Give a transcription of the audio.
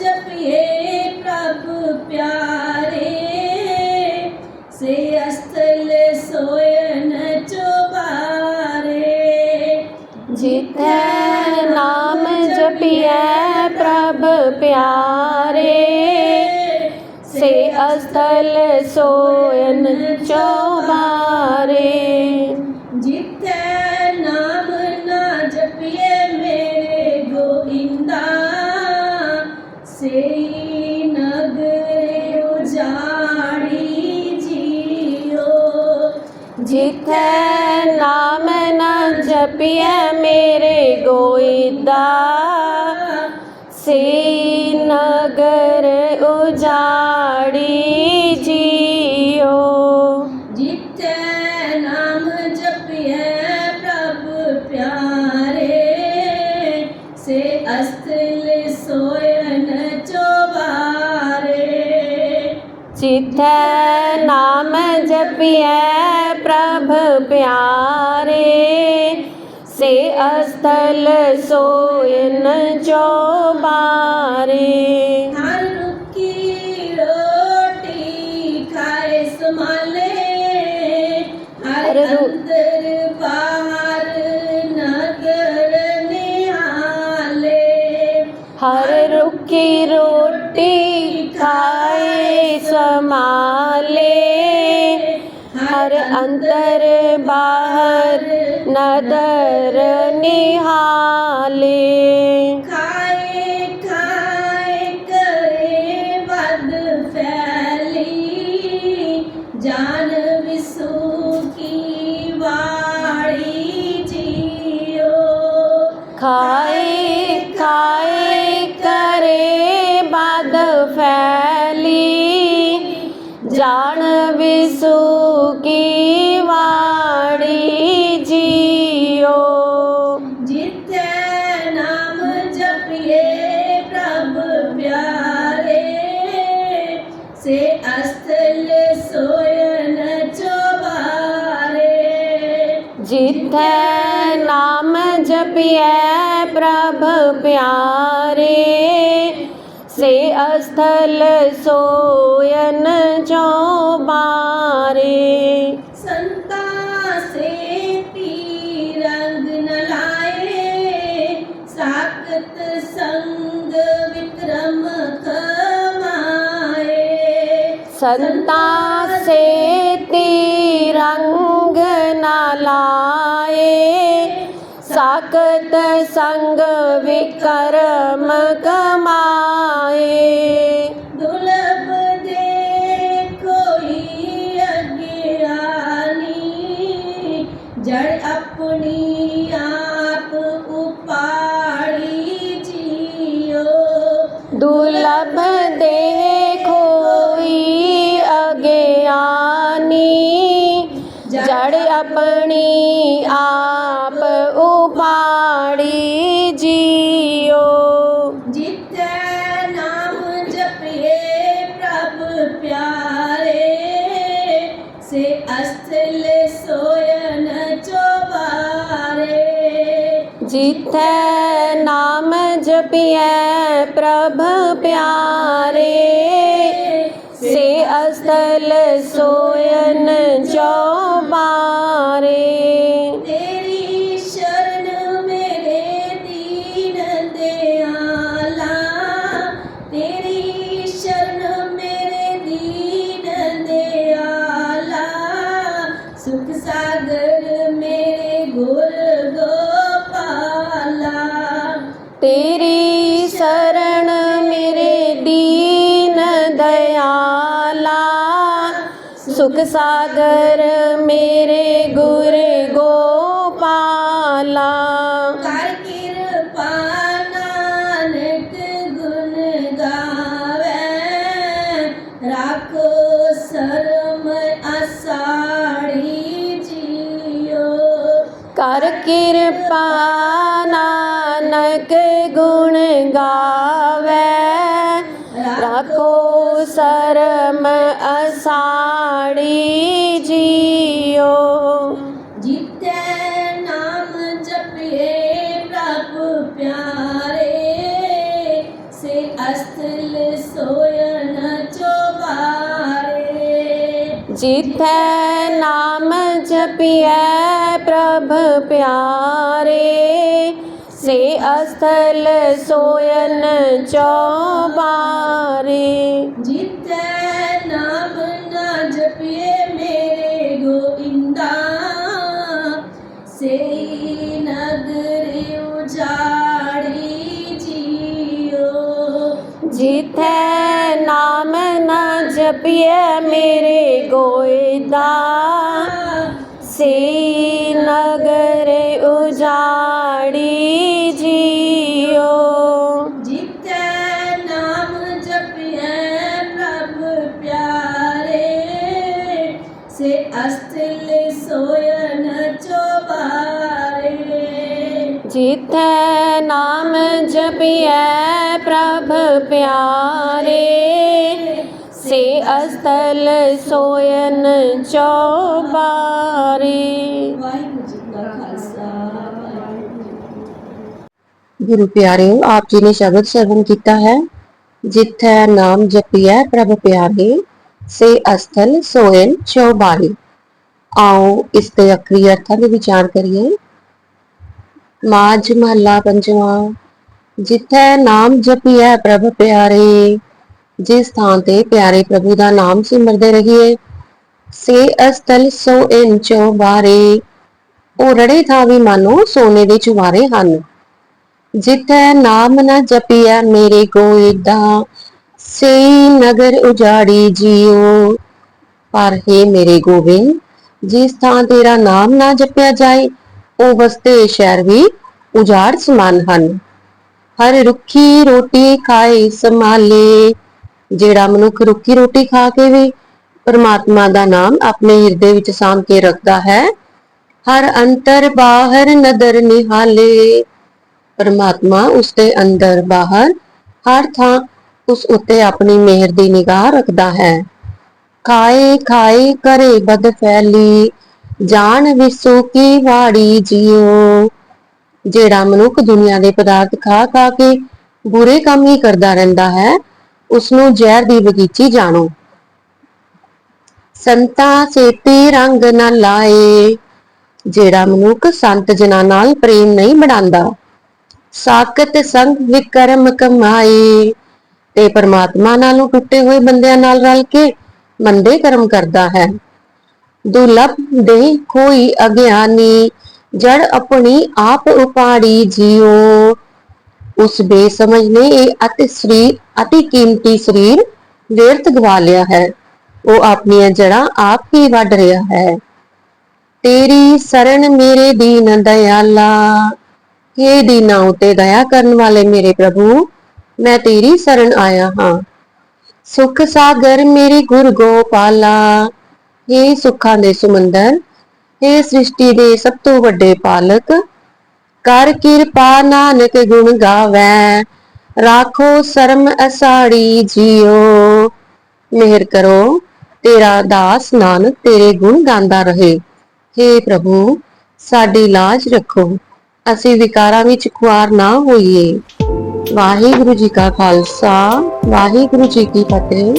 ਜਪਿਏ ਪ੍ਰਭ ਪਿਆਰੇ। ਸੇ ਅਸਤਲ ਸੋਇਨ ਚੁਬਾਰੇ। ਜਿਤੈ ਨਾਮ ਜਪਿਐ ਪ੍ਰਭ ਪਿਆਰੇ। ਸੇ ਅਸਥਲ ਸੋਇਨ ਚੋਬਾਰੇ। ਜਿਤੈ ਨਾਮ ਨ ਜਪਿਐ ਮੇਰੇ ਗੋਇਦਾ ਸੇ ਨਗਰ ਉਜਾੜੀ ਜੀਓ। ਜਿੱਥੇ ਨਾਮ ਜਪਿਏ ਪ੍ਰਭ ਪਿਆਰੇ ਸੇ ਅਸਤਲ ਸੋਇਨ ਚੋਬਾਰੇ। ਜਿਤੈ ਨਾਮ ਜਪਿਐ ਪ੍ਰਭ ਪਿਆਰੇ ਸੇ ਅਸਥਲ ਸੋਇਨ ਚੋਬਾਰੇ। ਹਰ ਰੁੱਖੀ ਰੋਟੀ ਖਾਏ ਸਮਾਲੇ ਹਰ ਹਰ ਰੁ- ਅੰਦਰ ਹਰ ਅੰਦਰ ਬਾਹਰ ਨਦਰ ਨਿਹਾਲੇ। ਖਾਏ ਖਾਏ ਕਰੇ ਬਦ ਫੈਲੀ। ਜਾਨ ਵਿਸੂ ਕੀ ਵਾੜੀ ਜੀਓ। ਖਾਏ ਖਾਏ ਕਰੇ ਬਦ ਫੈਲੀ। ਜਾਣ ਵਿਸੂ ਕੀ ਵਾੜੀ ਜੀਓ ਜਿੱਥੇ ਨਾਮ ਜਪਿਏ ਪ੍ਰਭ ਪਿਆਰੇ ਸੇ ਅਸਤਲ ਸੋਇਨ ਚੋਬਾਰੇ ਜਿਥੈ ਨਾਮ ਜਪਿਐ ਪ੍ਰਭ ਸੇ ਅਸਥਲ ਸੋਇਨ ਚੋਬਾਰੇ। ਸੰਤਾ ਸੇ ਤੀ ਰੰਗ ਨ ਲਾਏ ਸਾਖਤ ਸੰਗ ਵਿਕਰਮ ਕਮਾਏ ਸੰਤਾ ਸੇ ਤੀ ਸਾਕਤ ਸੰਗ ਵਿਕਰਮ ਕਮਾਏ। ਦੁਲਬ ਦੇ ਕੋਈ ਅਗਿਆਨੀ ਜੜ ਆਪਣੀ ਆਪ ਉਪਾੜੀ ਜੀਓ। ਦੁਲਭ ਦੇ ਕੋਈ ਅਗਿਆਨੀ ਜੜ ਆਪਣੀ ਆਪ ਜਿਥੈ ਨਾਮ ਜਪਿਐ ਪ੍ਰਭ ਪਿਆਰੇ, ਸੇ ਅਸਤਲ ਸੋਇਨ ਚੋਬਾਰੇ। ਤੇਰੀ ਸ਼ਰਨ ਮੇਰੇ ਦੀਨ ਦਿਆਲਾ, ਤੇਰੀ ਸ਼ਰਨ ਮੇਰੇ ਦੀਨ ਦਿਆਲਾ, ਸੁਖ ਸਾਗਰ ਮੇਰੇ ਗੁਰ ਤੇਰੀ ਸਰਣ ਮੇਰੇ ਦੀਨ ਦਇਆਲਾ। ਸੁਖ ਸਾਗਰ ਮੇਰੇ ਗੁਰ ਗੋਪਾਲਾ। ਕਰ ਕਿਰਪਾ ਨਾਨਕ ਗੁਣ ਗਾਵੇ। ਰਾਖੋ ਸਰਮ ਅਸਾੜੀ ਜੀਓ। ਕਰ ਕਿਰਪਾ ਗਾਵੇ ਰੱਖੋ ਸਰਮ ਅਸਾੜੀ ਜੀਓ ਜਿਤੈ ਨਾਮ ਜਪਿਏ ਪ੍ਰਭ ਪਿਆਰੇ ਸੇ ਅਸਤਲ ਸੋਇਨ ਚੋਬਾਰੇ ਜਿਥੈ ਨਾਮ ਜਪਿਐ ਪ੍ਰਭ ਪਿਆਰੇ ਸੇ ਅਸਥਲ ਸੋਇਨ ਚੌਬਾਰੇ। ਜਿਤੈ ਨਾਮ ਨਾ ਜਪਿਏ ਮੇਰੇ ਗੋਇੰਦਾ ਸੇਈ ਨਗਰ ਜੀਓ। ਜਿਥੈ ਨਾਮ ਨ ਜਪਿਐ ਮੇਰੇ ਗੋਇਦਾ ਸੇ ਨਗਰ ਉਜਾੜੀ ਜੀਓ। ਜਿਤੈ ਨਾਮ ਜਪਿਐ ਪ੍ਰਭ ਪਿਆਰੇ ਸੇ ਅਸਤਲ ਸੋਇਨ ਚੋਬਾਰੇ ਜਿਥੈ ਨਾਮ ਜਪਿਐ ਪ੍ਰਭ ਪਿਆਰੇ ਸੇ ਅਸਤਲ ਸੋਇਨ ਚੌਬਾਰੇ ਵਾਹਿਗੁਰੂ ਜੀ ਕਾ ਖਾਲਸਾ ਵਾਹਿਗੁਰੂ ਜੀ ਕੀ ਫਤਿਹ ਗੁਰੂ ਪਿਆਰਿਓ ਆਪ ਜੀ ਨੇ ਸ਼ਬਦ ਸਰਵਨ ਕੀਤਾ ਹੈ ਜਿੱਥੈ ਨਾਮ ਜਪੀਐ ਪ੍ਰਭ ਪਿਆਰੇ ਸੇ ਅਸਥਲ ਸੋਇਨ ਚੌਬਾਰੀ ਆਓ ਇਸ ਦੇ ਅਖਰੀ ਅਰਥਾਂ ਦੇ ਵਿਚਾਰ ਕਰੀਏ ਮਾਝ ਮਹੱਲਾ ਪੰਜਵਾਂ ਜਿੱਥੈ ਨਾਮ ਜਪੀਐ ਪ੍ਰਭ ਪਿਆਰੇ ਜਿਸ ਥਾਂ ਤੇ ਪਿਆਰੇ ਪ੍ਰਭੂ ਦਾ ਨਾਮ ਸਿਮਰਦੇ ਰਹੀਏ, ਸੇ ਅਸਥਲ ਸੋਇਨ ਚੌਬਾਰੇ। ਉਹ ਰੜੇ ਥਾਂ ਵੀ ਮਾਨੋ, ਸੋਨੇ ਦੇ ਚੁਬਾਰੇ ਹਨ। ਜਿਤੈ ਨਾਮ ਨ ਜਪਿਆ ਮੇਰੇ ਗੋਇਦਾ ਸਈ ਨਗਰ ਉਜਾੜੀ ਜੀਓ। ਪਰ ਹੈ ਮੇਰੇ ਗੋਬਿੰਦ, ਜਿਸ ਥਾਂ ਤੇਰਾ ਨਾਮ ਨਾ ਜਪਿਆ ਜਾਏ ਉਹ ਵਸਤੇ ਸ਼ਹਿਰ ਵੀ ਉਜਾੜ ਸਮਾਨ ਹਨ। ਹਰ ਰੁੱਖੀ ਰੋਟੀ ਖਾਏ, ਸੰਭਾਲੇ। ਜਿਹੜਾ ਮਨੁੱਖ ਰੁੱਖੀ ਰੋਟੀ ਖਾ ਕੇ ਵੀ ਪਰਮਾਤਮਾ ਦਾ ਨਾਮ ਆਪਣੇ ਹਿਰਦੇ ਵਿੱਚ ਸਾਂਭ ਕੇ ਰੱਖਦਾ ਹੈ, ਹਰ ਅੰਤਰ ਬਾਹਰ ਨਦਰ ਨਿਹਾਲੇ। ਪਰਮਾਤਮਾ ਉਸ ਦੇ ਅੰਦਰ ਬਾਹਰ, ਹਰ ਥਾਂ ਉਸ ਉੱਤੇ ਆਪਣੀ ਮਿਹਰ ਦੀ ਨਿਗਾਹ ਰੱਖਦਾ ਹੈ। ਖਾਏ ਖਾਏ ਕਰੇ ਬਦ ਫੈਲੀ, ਜਾਣ ਵਿਸੂ ਕੀ ਵਾੜੀ ਜਿਉ ਜਿਹੜਾ ਮਨੁੱਖ ਦੁਨੀਆ ਦੇ ਪਦਾਰਥ ਖਾ ਖਾ ਕੇ ਬੁਰੇ ਕੰਮ ਹੀ ਕਰਦਾ ਰਹਿੰਦਾ ਹੈ ਉਸ ਨੂੰ ਜ਼ਹਿਰ ਦੀ ਬਗੀਚੀ ਜਾਣੋ। ਸੰਤਾ ਸੇਤੀ ਰੰਗ ਨਾ ਲਾਏ, ਜਿਹੜਾ ਮਨੁੱਖ ਸੰਤ ਜਨਾਂ ਨਾਲ ਪ੍ਰੇਮ ਨਹੀਂ ਬਣਾਉਂਦਾ। ਸਾਕਤ ਸੰਗ ਵਿਕਰਮ ਕਮਾਏ, ਤੇ ਪਰਮਾਤਮਾ ਨਾਲੋਂ ਟੁੱਟੇ ਹੋਏ ਬੰਦਿਆਂ ਨਾਲ ਰਲ ਕੇ ਮੰਦੇ ਕਰਮ ਕਰਦਾ ਹੈ। ਦੁਲਭ ਦੇ ਕੋਈ ਅਗਿਆਨੀ, ਜੜ ਆਪਣੀ ਆਪ ਉਪਾੜੀ ਜਿਉ ਉਸ ਬੇਸਮਝ ਨੇ ਇਹ ਅਤਿ ਸਰੀਰ ਅਤਿ ਕੀਮਤੀ ਸਰੀਰ ਵਿਅਰਥ ਗਵਾ ਲਿਆ ਹੈ। ਉਹ ਆਪਣੀਆਂ ਜੜਾਂ ਆਪ ਹੀ ਵੱਢ ਰਿਹਾ ਹੈ। ਤੇਰੀ ਸਰਣ ਮੇਰੇ ਦੀਨ ਦਇਆਲਾ, ਹੇ ਦੀਨਾ ਉਤੇ ਦਇਆ ਕਰਨ ਵਾਲੇ ਮੇਰੇ ਪ੍ਰਭੂ, ਮੈਂ ਤੇਰੀ ਸਰਣ ਆਇਆ ਹਾਂ। ਸੁਖ ਸਾਗਰ ਮੇਰੇ ਗੁਰ ਗੋਪਾਲਾ ਇਹ ਸੁੱਖਾਂ ਦੇ ਸਮੁੰਦਰ ਇਹ ਸ੍ਰਿਸ਼ਟੀ ਦੇ ਸਭ ਤੋਂ ਵੱਡੇ ਪਾਲਕ ਕਰ ਕਿਰਪਾ ਨਾਨਕ ਗੁਣ ਗਾਵੈ, ਰਾਖੋ ਸ਼ਰਮ ਅਸਾੜੀ ਜਿਉ ਮਿਹਰ ਕਰੋ, ਤੇਰਾ ਦਾਸ ਨਾਨਕ ਤੇਰੇ ਗੁਣ ਗਾਉਂਦਾ ਰਹੇ। हे ਪ੍ਰਭੂ, ਸਾਡੀ ਲਾਜ ਰੱਖੋ, ਅਸੀਂ ਵਿਕਾਰਾਂ ਵਿੱਚ ਖੁਆਰ ਨਾ ਹੋਈਏ। ਵਾਹਿਗੁਰੂ ਜੀ ਕਾ ਖਾਲਸਾ, ਵਾਹਿਗੁਰੂ ਜੀ ਕੀ ਫਤਿਹ।